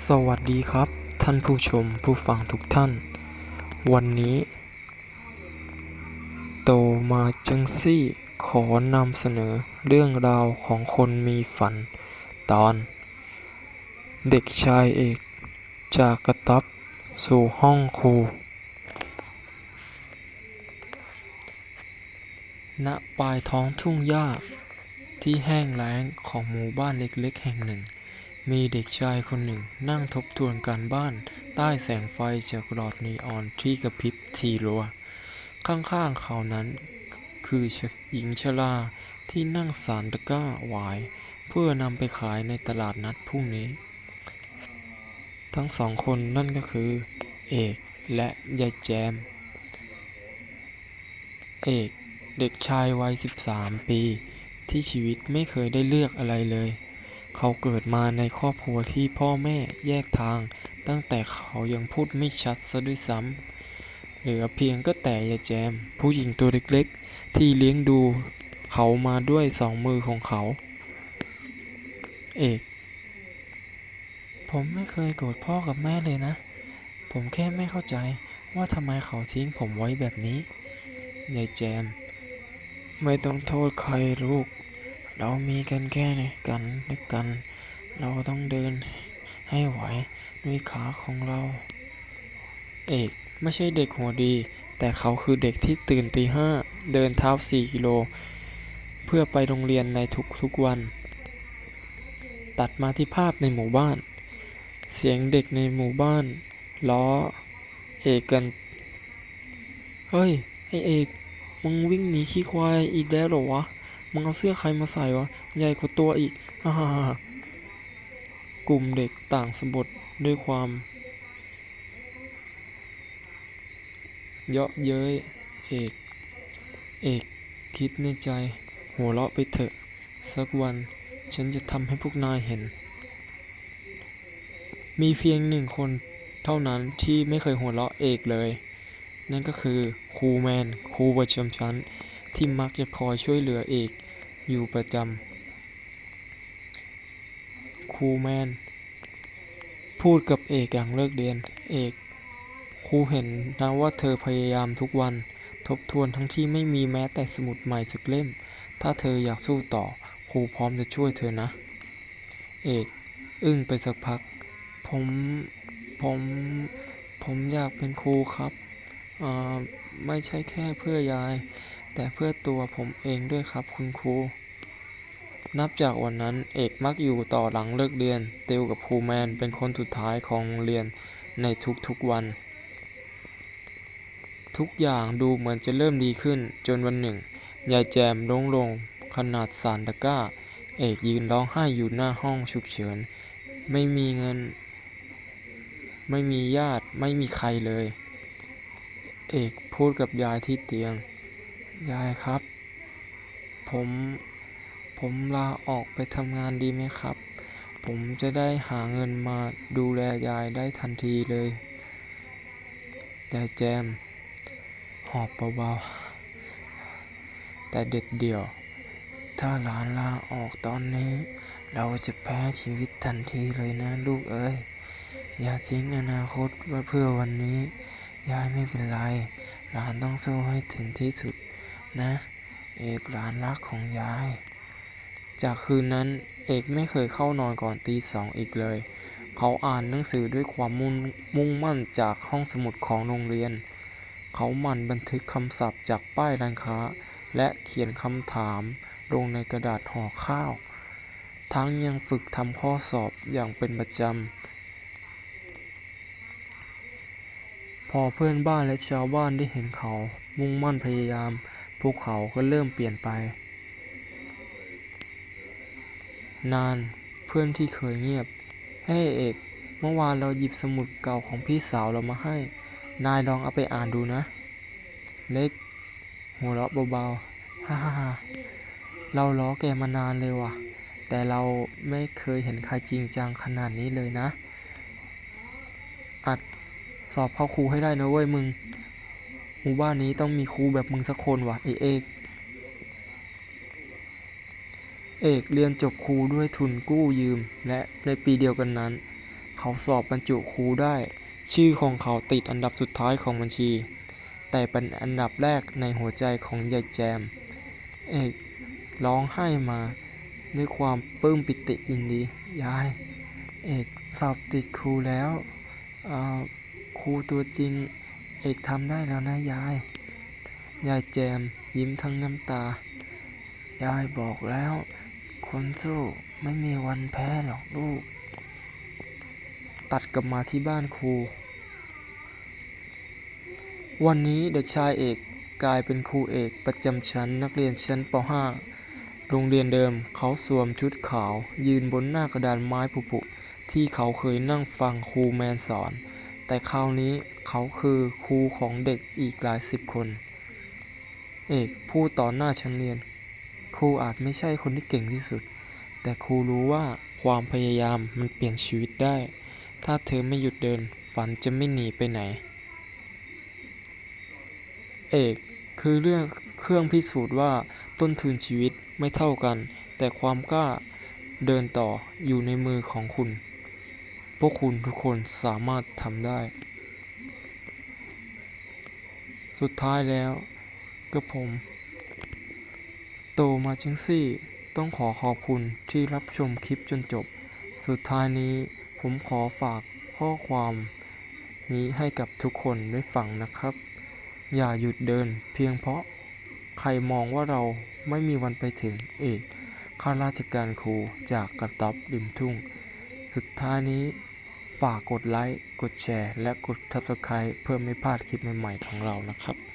สวัสดีครับ ท่านผู้ชมผู้ฟังทุกท่าน วันนี้ โตมาจังซี่ขอนำเสนอเรื่องราวของคนมีฝัน ตอน เด็กชายเอก จากกระตับสู่ห้องครู ณ ปลายท้องทุ่งหญ้าที่แห้งแล้งของหมู่บ้านเล็กๆแห่งหนึ่ง มีเด็กชายคนหนึ่งนั่งทบทวนการบ้านใต้แสงไฟจากหลอดนีออนที่กระพริบทีรัว ข้างๆเขานั้นคือหญิงชราที่นั่งสารตะก้าหวาย เพื่อนำไปขายในตลาดนัดพรุ่งนี้ ทั้งสองคนนั่นก็คือ เอกและยายแจม เอกเด็กชายวัย 13 ปี ที่ชีวิตไม่เคยได้เลือกอะไรเลย เขาเกิดมาในครอบครัวที่พ่อแม่แยกทาง ตั้งแต่เขายังพูดไม่ชัดซะด้วยซ้ำเหลือเพียงก็แต่ยายแจม ผู้หญิงตัวเล็กๆ ที่เลี้ยงดูเขามาด้วยสองมือของเขา เอก ผมไม่เคยโกรธพ่อกับแม่เลยนะ ผมแค่ไม่เข้าใจว่าทำไมเขาทิ้งผมไว้แบบนี้ยายแจม ไม่ต้องโทษใครลูก เรามีกันแค่นกันด้วยกัน เราต้องเดินให้ไหวด้วยขาของเรา เอกไม่ใช่เด็กหัวดี แต่เขาคือเด็กที่ตื่นตีห้าเดินเท้าสี่กิโล เพื่อไปโรงเรียนในทุกๆวัน ตัดมาที่ภาพในหมู่บ้าน เสียงเด็กในหมู่บ้านล้อเอกกัน เฮ้ย ไอเอก มึงวิ่งหนีขี้ควายอีกแล้วหรอวะ มึงเอาเสื้อใครมาใส่วะ ใหญ่กว่าตัวอีกฮ่าฮ่าฮ่ากลุ่มเด็กต่างสะบดด้วยความ เยาะเย้ยเอก เอกคิดในใจ หัวเราะไปเถอะ สักวันฉันจะทำให้พวกนายเห็น มีเพียงหนึ่งคนเท่านั้นที่ไม่เคยหัวเราะเอกเลย นั่นก็คือครูแมนครูประจำชั้นที่มักจะคอยช่วยเหลือเอก อยู่ประจำครูแมน พูดกับเอกอย่างเลิกเรียน เอกครูเห็นนะว่าเธอพยายามทุกวัน ทบทวนทั้งที่ไม่มีแม้แต่สมุดใหม่สักเล่ม ถ้าเธออยากสู้ต่อครูพร้อมจะช่วยเธอนะ เอกอึ้งไปสักพัก ผม ผม ผมอยากเป็นครูครับอ่าไม่ใช่แค่เพื่อยาย แต่เพื่อตัวผมเองด้วยครับคุณครู นับจากวันนั้นเอกมักอยู่ต่อหลังเลิกเรียน ติวกับครูแมนเป็นคนสุดท้ายของเรียนในทุกๆวัน ทุกอย่างดูเหมือนจะเริ่มดีขึ้นจนวันหนึ่ง ยายแจมล้มลงขนาดสารตะก้า เอกยืนร้องไห้อยู่หน้าห้องฉุกเฉิน ไม่มีเงิน ไม่มีญาติไม่มีใครเลย เอกพูดกับยายที่เตียง ยายครับ ผมผมลาออกไปทำงานดีไหมครับ ผมจะได้หาเงินมาดูแลยายได้ทันทีเลย ยายแจม หอบเบาๆ แต่เด็ดเดี่ยว ถ้าหลานลาออกตอนนี้ เราจะแพ้ชีวิตทันทีเลยนะลูกเอ้ย อย่าทิ้งอนาคตไว้เพื่อวันนี้ ยายไม่เป็นไร หลานต้องสู้ให้ถึงที่สุด นะ เอกหลานรักของยาย จากคืนนั้นเอกไม่เคยเข้านอนก่อนตีสองอีกเลย เขาอ่านหนังสือด้วยความมุ่งมุ่งมั่นจากห้องสมุดของโรงเรียน เขาหมั่นบันทึกคำศัพท์จากป้ายร้านค้า และเขียนคำถามลงในกระดาษห่อข้าว ทั้งยังฝึกทำข้อสอบอย่างเป็นประจำ พอเพื่อนบ้านและชาวบ้านได้เห็นเขามุ่งมั่นพยายาม พวกเขาก็เริ่มเปลี่ยนไป นานเพื่อนที่เคยเงียบเฮ้เอก เมื่อวานเราหยิบสมุดเก่าของพี่สาวเรามาให้ นายลองเอาไปอ่านดูนะ เล็ก หัวเราะเบาๆฮ่าฮ่าฮ่าเราล้อแกมานานเลยว่ะ แต่เราไม่เคยเห็นใครจริงจังขนาดนี้เลยนะ อัดสอบเข้าครูให้ได้นะเว้ยมึง หมู่บ้านนี้ต้องมีครูแบบมึงสักคนว่ะไอเอก เอกเรียนจบครูด้วยทุนกู้ยืม และในปีเดียวกันนั้น เขาสอบบรรจุครูได้ ชื่อของเขาติดอันดับสุดท้ายของบัญชี แต่เป็นอันดับแรกในหัวใจของยายแจม เอกร้องไห้มาด้วยความปลื้มปิติยินดี ยาย เอกสอบติดครูแล้วครูตัวจริง เอกทำได้แล้วนะยาย ยายแจมยิ้มทั้งน้ำตา ยายบอกแล้ว คนสู้ไม่มีวันแพ้หรอกลูก ตัดกลับมาที่บ้านครู วันนี้เด็กชายเอกกลายเป็นครูเอกประจำชั้นนักเรียนชั้นป .5 โรงเรียนเดิมเขาสวมชุดขาว ยืนบนหน้ากระดานไม้ผุๆที่เขาเคยนั่งฟังครูแมนสอน แต่คราวนี้เขาคือครูของเด็กอีกหลายสิบคน เอกพูดต่อหน้าชั้นเรียน ครูอาจไม่ใช่คนที่เก่งที่สุด แต่ครูรู้ว่าความพยายามมันเปลี่ยนชีวิตได้ ถ้าเธอไม่หยุดเดินฝันจะไม่หนีไปไหน เอกคือเรื่องเครื่องพิสูจน์ว่าต้นทุนชีวิตไม่เท่ากัน แต่ความกล้าเดินต่ออยู่ในมือของคุณ พวกคุณทุกคนสามารถทำได้ สุดท้ายแล้วก็ผม โตมาจังสี่ต้องขอขอบคุณที่รับชมคลิปจนจบ สุดท้ายนี้ผมขอฝากข้อความนี้ให้กับทุกคนได้ฟังนะครับ อย่าหยุดเดินเพียงเพราะใครมองว่าเราไม่มีวันไปถึงเอกข้าราชการครูจากกระต๊อบริมทุ่ง สุดท้ายนี้ ฝากกดไลค์ กดแชร์ และกด subscribe เพื่อไม่พลาดคลิปใหม่ๆของเรานะครับ